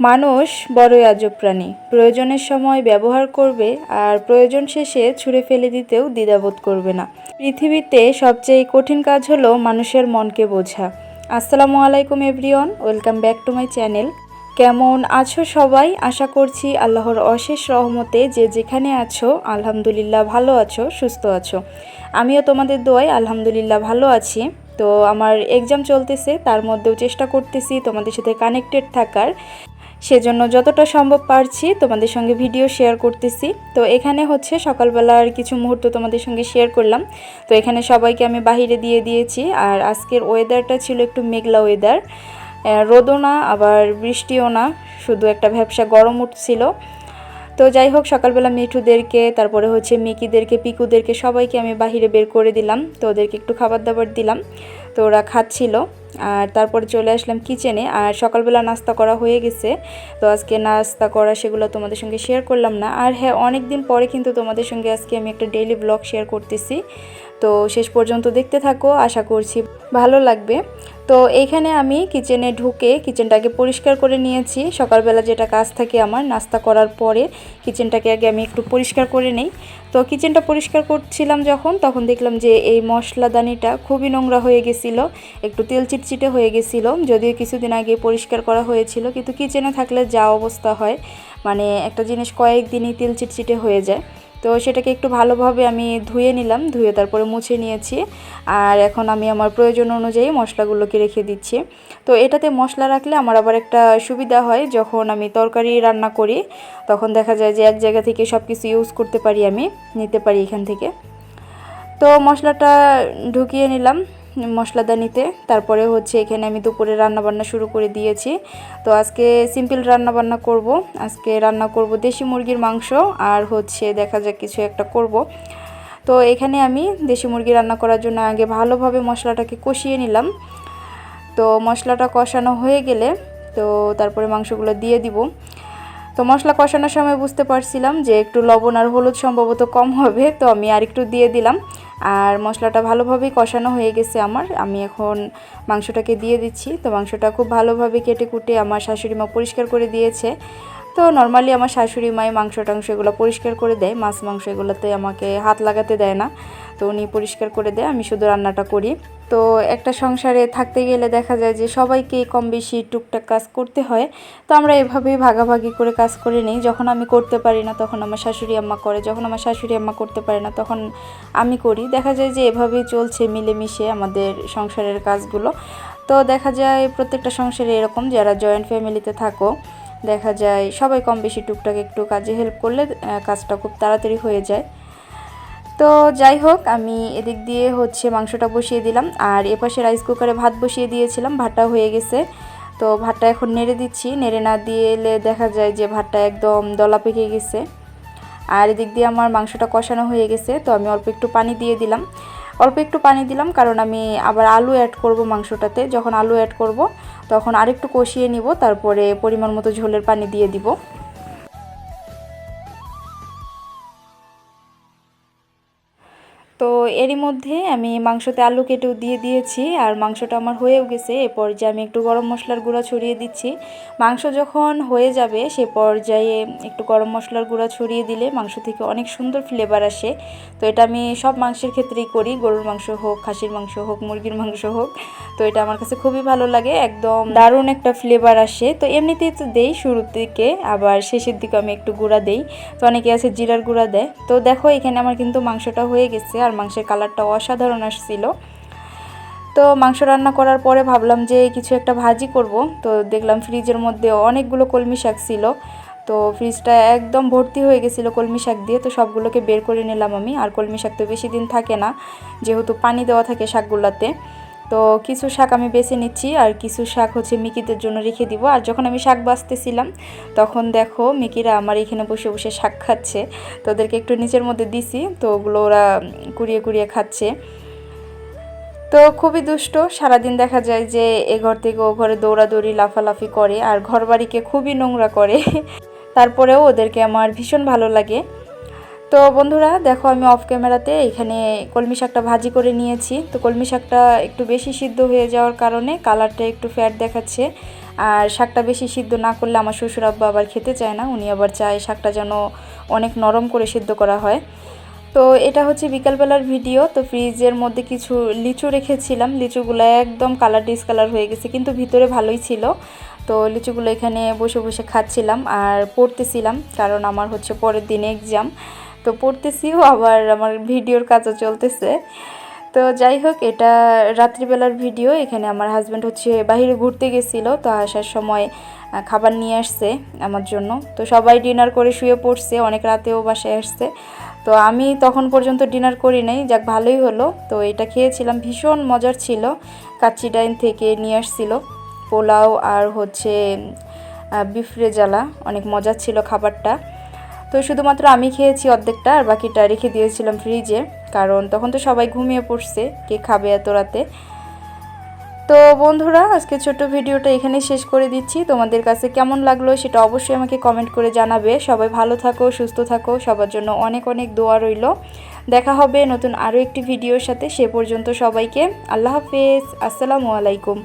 মানুষ বড়ই আজব প্রাণী। প্রয়োজনের সময় ব্যবহার করবে আর প্রয়োজন শেষে ছুঁড়ে ফেলে দিতেও দ্বিধাবোধ করবে না। পৃথিবীতে সবচেয়ে কঠিন কাজ হলো মানুষের মনকে বোঝা। আসসালামু আলাইকুম everyone, welcome back to my channel. কেমন আছো সবাই? আশা করছি আল্লাহর অশেষ রহমতে যে যেখানে আছো, আলহামদুলিল্লাহ ভালো আছো, সুস্থ আছো। আমিও তোমাদের দোয়ায় আলহামদুলিল্লাহ ভালো আছি। তো আমার এক্সাম চলতেছে, তার মধ্যেও চেষ্টা করতেছি তোমাদের সাথে কানেক্টেড থাকার। সেজন্য যতটা সম্ভব পারছি তোমাদের সঙ্গে ভিডিও শেয়ার করতেছি। তো এখানে হচ্ছে সকালবেলার কিছু মুহূর্ত তোমাদের সঙ্গে শেয়ার করলাম। তো এখানে সবাইকে আমি বাহিরে দিয়ে দিয়েছি। আর আজকের ওয়েদারটা ছিল একটু মেঘলা ওয়েদার রোদও না, আবার বৃষ্টিও না, শুধু একটা ভ্যাবসা গরম উঠছিল। তো যাই হোক, সকালবেলা মিঠুদেরকে, তারপরে হচ্ছে মিকিদেরকে, পিকুদেরকে সবাইকে আমি বাহিরে বের করে দিলাম। তো ওদেরকে একটু খাবার দাবার দিলাম। তো ওরা খাচ্ছিল। আর তারপরে চলে আসলাম কিচেনে আর সকালবেলা নাস্তা করা হয়ে গেছে। তো আজকে নাস্তা করা সেগুলো তোমাদের সঙ্গে শেয়ার করলাম না। আর হ্যাঁ অনেক দিন পরে কিন্তু তোমাদের সঙ্গে আজকে আমি একটা ডেইলি ব্লগ শেয়ার করতেছি। তো শেষ পর্যন্ত দেখতে থাকো। আশা করছি ভালো লাগবে। তো এইখানে আমি কিচেনে ঢুকে কিচেনটাকে পরিষ্কার করে নিয়েছি। সকালবেলা যেটা কাজ থাকে আমার, নাস্তা করার পরে কিচেনটাকে আগে আমি একটু পরিষ্কার করে নেই। তো কিচেনটা পরিষ্কার করছিলাম যখন, তখন দেখলাম যে এই মশলাদানিটা খুবই নোংরা হয়ে গেছিল, একটু তেল চিটচিটে হয়ে গেছিল। যদিও কিছুদিন আগে পরিষ্কার করা হয়েছিল, কিন্তু কিচেনে থাকলে যা অবস্থা হয় মানে একটা জিনিস কয়েকদিনই তেল চিটচিটে হয়ে যায়। তো সেটাকে একটু ভালোভাবে আমি ধুয়ে নিলাম, ধুয়ে তারপরে মুছে নিয়েছি। আর এখন আমি আমার প্রয়োজন অনুযায়ী মশলাগুলোকে রেখে দিচ্ছি। তো এটাতে মশলা রাখলে আমার আবার একটা সুবিধা হয়, যখন আমি তরকারি রান্না করি, তখন দেখা যায় যে এক জায়গা থেকে সব কিছু ইউজ করতে পারি আমি, নিতে পারি এখান থেকে। তো মশলাটা ঢুকিয়ে নিলাম। মশলাদানিতে তারপরে হচ্ছে এখানে আমি দুপুরে রান্না বান্না শুরু করে দিয়েছি। তো আজকে সিম্পল রান্না বান্না করব। আজকে রান্না করব দেশি মুরগির মাংস আর হচ্ছে দেখা যাক কিছু একটা করব। তো এখানে আমি দেশি মুরগি রান্না করার জন্য আগে ভালোভাবে মশলাটাকে কষিয়ে নিলাম। তো মশলাটা কষানো হয়ে গেলে তো তারপরে মাংসগুলো দিয়ে দিব। তো মশলা কষানোর সময় বুঝতে পারছিলাম যে একটু লবণ আর হলুদ সম্ভবত কম হবে। তো আমি আরেকটু দিয়ে দিলাম। আর মশলাটা ভালোভাবেই কষানো হয়ে গেছে আমার। আমি এখন মাংসটাকে দিয়ে দিচ্ছি। তো মাংসটা খুব ভালোভাবে কেটে কুটে আমার শাশুড়ি মা পরিষ্কার করে দিয়েছে। তো নর্মালি আমার শাশুড়ি মাই মাংস টাংস এগুলো পরিষ্কার করে দেয়। মাছ মাংস এগুলোতে আমাকে হাত লাগাতে দেয় না। তো উনি পরিষ্কার করে দেয়। আমি শুধু রান্নাটা করি। তো একটা সংসারে থাকতে গেলে দেখা যায় যে সবাইকে কম বেশি টুকটাক কাজ করতে হয়। তো আমরা এভাবেই ভাগাভাগি করে কাজ করে নিই। যখন আমি করতে পারি না, তখন আমার শাশুড়ি আম্মা করে। যখন আমার শাশুড়ি আম্মা করতে পারে না, তখন আমি করি। দেখা যায় যে এভাবেই চলছে মিলেমিশে আমাদের সংসারের কাজগুলো। তো দেখা যায় প্রত্যেকটা সংসারে এরকম, যারা জয়েন্ট ফ্যামিলিতে থাকো, দেখা যায় সবাই কম বেশি টুকটাক একটু কাজে হেল্প করলে কাজটা খুব তাড়াতাড়ি হয়ে যায়। তো যাই হোক, আমি এদিক দিয়ে হচ্ছে মাংসটা বসিয়ে দিলাম। আর এপাশে রাইস কুকারে ভাত বসিয়ে দিয়েছিলাম ভাতটা হয়ে গেছে। তো ভাতটা এখন নেড়ে দিচ্ছি, নেড়ে না দিলে দেখা যায় যে ভাতটা একদম দলা পেকে গেছে। আর এদিক দিয়ে আমার মাংসটা কষানো হয়ে গেছে, তো আমি অল্প একটু পানি দিয়ে দিলাম। অল্প একটু পানি দিলাম, কারণ আমি আবার আলু অ্যাড করব মাংসটাতে। যখন আলু অ্যাড করব, তখন আরেকটু কষিয়ে নিব, তারপরে পরিমাণ মতো ঝোলের পানি দিয়ে দিব। এরই মধ্যে আমি মাংসতে আলু কেটেও দিয়ে দিয়েছি আর মাংসটা আমার হয়েও গেছে। এ পর্যায়ে আমি একটু গরম মশলার গুঁড়া ছড়িয়ে দিচ্ছি। মাংস যখন হয়ে যাবে সে পর্যায়ে একটু গরম মশলার গুঁড়া ছড়িয়ে দিলে মাংস থেকে অনেক সুন্দর ফ্লেভার আসে। তো এটা আমি সব মাংসের ক্ষেত্রেই করি, গরুর মাংস হোক, খাসির মাংস হোক, মুরগির মাংস হোক। তো এটা আমার কাছে খুবই ভালো লাগে, একদম দারুণ একটা ফ্লেভার আসে। তো এমনিতেই তো দেই শুরুর দিকে আবার শেষের দিকে আমি একটু গুঁড়া দেই। তো অনেকে আছে জিরার গুঁড়া দেয়। তো দেখো এখানে আমার কিন্তু মাংসটা হয়ে গেছে, আর মাংসের কালারটা অসাধারণ আসছিল। তো মাংস রান্না করার পরে ভাবলাম যে কিছু একটা ভাজি করব। তো দেখলাম ফ্রিজের মধ্যে অনেকগুলো কলমি শাক ছিল। তো ফ্রিজটা একদম ভর্তি হয়ে গেছিল কলমি শাক দিয়ে। তো সবগুলোকে বের করে নিলাম আমি। আর কলমি শাক তো বেশি দিন থাকে না। যেহেতু পানি দেওয়া থাকে শাকগুলোতে। তো কিছু শাক আমি বেছে নিচ্ছি আর কিছু শাক হচ্ছে মিকিদের জন্য রেখে দিব। আর যখন আমি শাক বাঁচতেছিলাম, তখন দেখো মিকিরা আমার এখানে বসে বসে শাক খাচ্ছে। তো ওদেরকে একটু নিচের মধ্যে দিছি, তো ওগুলো ওরা কুড়িয়ে কুড়িয়ে খাচ্ছে। তো খুবই দুষ্ট। সারাদিন দেখা যায় যে এ ঘর থেকে ও ঘরে দৌড়াদৌড়ি, লাফালাফি করে, আর ঘর বাড়িকে খুবই নোংরা করে। তারপরেও ওদেরকে আমার ভীষণ ভালো লাগে। তো বন্ধুরা, দেখো আমি অফ ক্যামেরাতে এখানে কলমি শাকটা ভাজি করে নিয়েছি। তো কলমি শাকটা একটু বেশি সিদ্ধ হয়ে যাওয়ার কারণে কালারটা একটু ফ্যাট দেখাচ্ছে। আর শাকটা বেশি সিদ্ধ না করলে আমার শ্বশুর আব্বা আবার খেতে চায় না, উনি আবার চায় শাকটা যেন অনেক নরম করে সিদ্ধ করা হয়। তো এটা হচ্ছে বিকালবেলার ভিডিও তো ফ্রিজের মধ্যে কিছু লিচু রেখেছিলাম। লিচুগুলো একদম কালার ডিসকালার হয়ে গেছে, কিন্তু ভিতরে ভালোই ছিল। তো লিচুগুলো এখানে বসে বসে খাচ্ছিলাম আর পড়তেছিলাম, কারণ আমার হচ্ছে পরের দিনে এক্সাম তো পড়তেছিও, আবার আমার ভিডিওর কাজও চলতেছে। তো যাই হোক, এটা রাত্রিবেলার ভিডিও, এখানে আমার হাজব্যান্ড হচ্ছে বাইরে ঘুরতে গেছিল, তো আসার সময় খাবার নিয়ে আসছে আমার জন্য। তো সবাই ডিনার করে শুয়ে পড়ছে, অনেক রাতেও বাসায় আসছে। তো আমি তখন পর্যন্ত ডিনার করি নাই, যাক ভালোই হলো। তো এটা খেয়েছিলাম, ভীষণ মজার ছিল। কাচ্চি ডাইন থেকে নিয়ে আসছিল, পোলাও আর হচ্ছে বিফ জ্বালা, অনেক মজার ছিল খাবারটা। তো শুধুমাত্র আমি খেয়েছি অর্ধেকটা, আর বাকিটা রেখে দিয়েছিলাম ফ্রিজে, কারণ তখন তো সবাই ঘুমিয়ে পড়ছে, কে খাবে এত রাতে। তো বন্ধুরা আজকে ছোট্ট ভিডিওটা এখানে শেষ করে দিচ্ছি। তোমাদের কাছে কেমন লাগল সেটা অবশ্যই আমাকে কমেন্ট করে জানাবে। সবাই ভালো থাকো, সুস্থ থাকো, সবার জন্য অনেক অনেক দোয়া রইল। দেখা হবে নতুন আরও একটি ভিডিওর সাথে, সে পর্যন্ত সবাইকে আল্লাহ হাফেজ। আসসালামু আলাইকুম।